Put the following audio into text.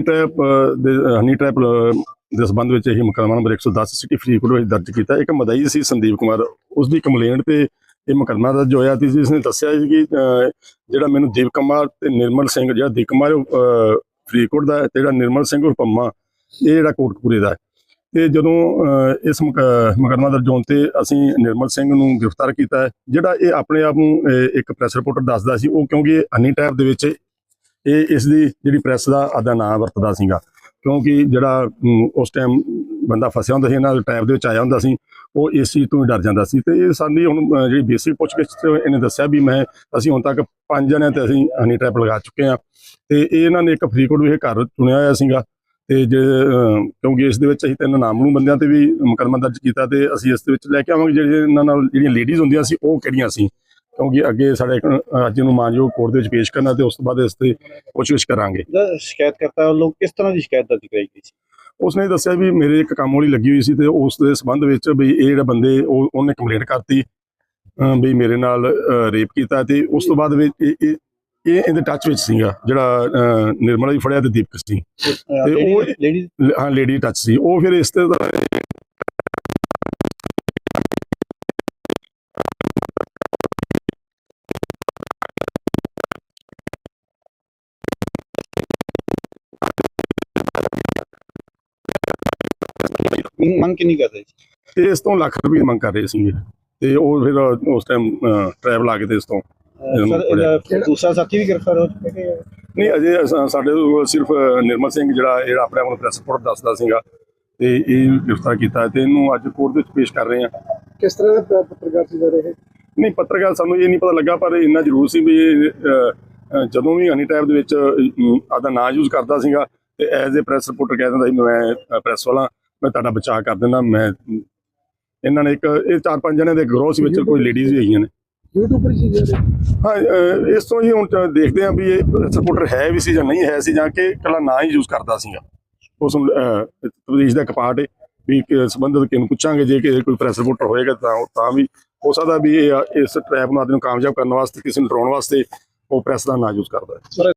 Trap ਦੇ honey trap ਦੇ ਸੰਬੰਧ ਵਿੱਚ ਇਹ ਮੁਕੱਦਮਾ ਨੰਬਰ 110 ਸਿਟੀ ਫਰੀਦਕੋਟ ਵਿੱਚ ਦਰਜ ਕੀਤਾ। ਇੱਕ ਮਦਈ ਸੀ ਸੰਦੀਪ ਕੁਮਾਰ, ਉਸ ਦੀ ਕੰਪਲੇਂਟ ਤੇ ਇਹ ਮੁਕੱਦਮਾ ਦਰਜ ਹੋਇਆ ਸੀ, ਜਿਸ ਨੇ ਦੱਸਿਆ ਸੀ ਕਿ ਜਿਹੜਾ ਮੈਨੂੰ ਦੀਪ ਕੁਮਾਰ ਤੇ ਨਿਰਮਲ ਸਿੰਘ, ਜਿਹੜਾ ਦੀਪ ਕੁਮਾਰ ਫਰੀਦਕੋਟ ਦਾ ਹੈ ਤੇ ਜਿਹੜਾ ਨਿਰਮਲ ਸਿੰਘ ਉਹ ਪੰਮਾ, ਇਹ ਜਿਹੜਾ ਕੋਟਕਪੂਰੇ ਦਾ ਹੈ। ਤੇ ਜਦੋਂ ਇਸ ਮੁਕ- ਮੁਕੱਦਮਾ ਦਰਜ ਹੋਣ ਤੇ ਅਸੀਂ ਨਿਰਮਲ ਸਿੰਘ ਨੂੰ ਗ੍ਰਿਫਤਾਰ ਕੀਤਾ ਜਿਹੜਾ ਇਹ ਆਪਣੇ ਆਪ ਨੂੰ ਇੱਕ ਪ੍ਰੈਸ ਰਿਪੋਰਟਰ ਦੱਸਦਾ ਸੀ, ਉਹ ਕਿਉਂਕਿ ਹਨੀ ਟੈਪ ਦੇ ਵਿੱਚ ਇਹ ਇਸ ਦੀ ਜਿਹੜੀ ਪ੍ਰੈਸ ਦਾ ਆਦਾ ਨਾਂ ਵਰਤਦਾ ਸੀਗਾ। ਕਿਉਂਕਿ ਜਿਹੜਾ ਉਸ ਟਾਈਮ ਬੰਦਾ ਫਸਿਆ ਹੁੰਦਾ ਸੀ, ਇਹਨਾਂ ਦੇ ਟਾਈਪ ਦੇ ਵਿੱਚ ਆਇਆ ਹੁੰਦਾ ਸੀ, ਉਹ ਇਸ ਚੀਜ਼ ਤੋਂ ਹੀ ਡਰ ਜਾਂਦਾ ਸੀ। ਤੇ ਇਹ ਸਾਡੀ ਹੁਣ ਜਿਹੜੀ ਬੇਸਿਕ ਪੁੱਛਗਿੱਛ ਤੇ ਇਹਨੇ ਦੱਸਿਆ ਵੀ ਮੈਂ, ਅਸੀਂ ਹੁਣ ਤੱਕ ਪੰਜ ਜਣਿਆਂ ਤੇ ਅਸੀਂ ਹਨੀ ਟ੍ਰੈਪ ਲਗਾ ਚੁੱਕੇ ਆ ਤੇ ਇਹ ਇਹਨਾਂ ਨੇ ਇੱਕ ਫਰੀਦਕੋਟ ਵਿਖੇ ਘਰ ਚੁਣਿਆ ਹੋਇਆ ਸੀਗਾ। ਤੇ ਜੇ ਕਿਉਂਕਿ ਇਸ ਦੇ ਵਿੱਚ ਅਸੀਂ ਤਿੰਨ ਨਾਮਲੂ ਬੰਦਿਆਂ ਤੇ ਵੀ ਮੁਕੱਦਮਾ ਦਰਜ ਕੀਤਾ ਤੇ ਅਸੀਂ ਇਸ ਦੇ ਵਿੱਚ ਲੈ ਕੇ ਆਵਾਂਗੇ, ਜਿਹੜੇ ਇਹਨਾਂ ਨਾਲ, ਜਿਹੜੀਆਂ ਲੇਡੀਜ਼ ਹੁੰਦੀਆਂ ਸੀ, ਉਹ ਕਿਹੜੀਆਂ ਸੀ? ਕਿਉਂਕਿ ਅੱਗੇ ਸਾਡੇ ਅੱਜ ਨੂੰ ਮਾਨਯੋਗ ਕੋਰਟ ਦੇ ਵਿੱਚ ਪੇਸ਼ ਕਰਨਾ ਤੇ ਉਸ ਤੋਂ ਬਾਅਦ ਇਸ ਤੇ ਪੁੱਛਗਿੱਛ ਕਰਾਂਗੇ। ਸ਼ਿਕਾਇਤ ਕਰਤਾ ਲੋਕ ਕਿਸ ਤਰ੍ਹਾਂ ਦੀ ਸ਼ਿਕਾਇਤ ਦਰਜ ਕਰਾਈ ਗਈ ਸੀ? ਉਸਨੇ ਦੱਸਿਆ ਵੀ ਮੇਰੇ ਇੱਕ ਕੰਮ ਵਾਲੀ ਲੱਗੀ ਹੋਈ ਸੀ ਤੇ ਉਸ ਦੇ ਸੰਬੰਧ ਵਿੱਚ ਵੀ ਇਹ ਜਿਹੜਾ ਬੰਦੇ ਉਹ ਉਹਨੇ ਕੰਪਲੇਂਟ ਕਰਤੀ ਵੀ ਮੇਰੇ ਨਾਲ ਰੇਪ ਕੀਤਾ ਤੇ ਉਸ ਤੋਂ ਬਾਅਦ ਵਿੱਚ ਇਹ ਇਹ- ਇਹ ਇਹਦੇ ਟੱਚ ਵਿੱਚ ਸੀਗਾ ਜਿਹੜਾ ਨਿਰਮਲਾ ਜੀ ਫੜਿਆ ਤੇ ਦੀਪਕ ਸਿੰਘ ਤੇ ਉਹ- ਲੇਡੀ ਹਾਂ ਲੇਡੀ ਟੱਚ ਸੀ। ਉਹ ਫਿਰ ਇਸ ਤੇ ਮੰਗ ਕਿੰਨੀ ਕਰ ਰਹੀ ਸੀ? ਤੇ ਇਸ ਤੋਂ ਲੱਖ ਰੁਪਏ ਮੰਗ ਕਰ ਰਹੇ ਸੀਗੇ। ਤੇ ਉਹ ਫਿਰ ਉਸ ਟਾਈਮ ਟਰੈਵਲ ਆ ਕੇ ਤੇ ਇਸ ਤੋਂ ਅਹ ਸਰ ਇਹਦਾ ਦੂਸਰਾ ਸਾਥੀ ਵੀ ਗ੍ਰਿਫਤਾਰ ਹੋ ਚੁੱਕਾ ਹੈ ਨਹੀਂ ਅਜੇ ਅਸਾਂ- ਸਾਡੇ ਕੋਲ ਸਿਰਫ ਨਿਰਮਲ ਸਿੰਘ ਜਿਹੜਾ ਜਿਹੜਾ ਆਪਣੇ ਆਪ ਨੂੰ ਪ੍ਰੈਸ ਰਿਪੋਰਟ ਦੱਸਦਾ ਸੀਗਾ ਤੇ ਇਹ ਗ੍ਰਿਫਤਾਰ ਕੀਤਾ ਤੇ ਇਹਨੂੰ ਅੱਜ ਕੋਰਟ ਦੇ ਵਿੱਚ ਪੇਸ਼ ਕਰ ਰਹੇ ਆ ਕਿਸ ਤਰ੍ਹਾਂ ਦਾ ਪ- ਪੱਤਰਕਾਰ ਸੀ ਸਰ ਇਹ? ਨਹੀਂ ਪੱਤਰਕਾਰ ਸਾਨੂੰ ਇਹ ਨਹੀਂ ਪਤਾ ਲੱਗਾ ਪਰ ਇੰਨਾ ਜ਼ਰੂਰ ਸੀ ਵੀ ਇਹ, ਅ, ਅ, ਜਦੋਂ ਵੀ ਹਨੀ ਟੈਬ ਦੇ ਵਿੱਚ ਆਦਾ ਨਾਂ ਯੂਜ਼ ਕਰਦਾ ਸੀਗਾ ਤੇ ਐਜ਼ ਅ ਪ੍ਰੈਸ ਰਿਪੋਰਟਰ ਕਹਿ ਦਿੰਦਾ ਸੀ ਮੈਂ ਪ੍ਰੈਸ ਵਾਲਾ ਮੈਂ ਤੁਹਾਡਾ ਬਚਾਅ ਕਰ ਦਿੰਦਾ ਮੈਂ ਇਹਨਾਂ ਨੇ ਇੱਕ ਇਹ ਚਾਰ ਪੰਜ ਜਣੇ ਦੇ ਗਰੋਹ ਸੀ ਵਿੱਚ ਕੋਈ ਲੇਡੀਜ਼ ਵੀ ਹੈਗੀਆਂ ਨੇ। ਸੀ ਜਿਹੜੇ? ਹਾਂ ਇਸ ਤੋਂ ਹੀ ਹੁਣ ਦੇਖਦੇ ਹਾਂ ਵੀ ਇਹ ਪ੍ਰੈਸ ਰਿਪੋਰਟਰ ਹੈ ਵੀ ਸੀ ਜਾਂ ਨਹੀਂ ਹੈ ਸੀ ਜਾਂ ਕਿ ਇਕੱਲਾ ਨਾਂ ਹੀ ਯੂਜ਼ ਕਰਦਾ ਸੀਗਾ। ਉਸ ਨੂੰ ਤਬਦੀਸ਼ ਦਾ ਹੈ ਵੀ ਕਿ ਸੰਬੰਧਿਤ ਕਿਹਨੂੰ ਪੁੱਛਾਂਗੇ ਜੇ ਕਿ ਕੋਈ ਪ੍ਰੈਸ ਰਿਪੋਰਟਰ ਹੋਏਗਾ ਤਾਂ ਤਾਂ ਵੀ ਹੋ ਸਕਦਾ ਵੀ ਇਹ ਇਸ ਟ੍ਰੈਪ ਨੂੰ ਆਦਮੀ ਨੂੰ ਕਾਮਯਾਬ ਕਰਨ ਵਾਸਤੇ ਕਿਸੇ ਨੂੰ ਡਰਾਉਣ ਵਾਸਤੇ ਉਹ ਪ੍ਰੈਸ ਦਾ ਨਾਂ ਯੂਜ਼ ਕਰਦਾ ਹੈ।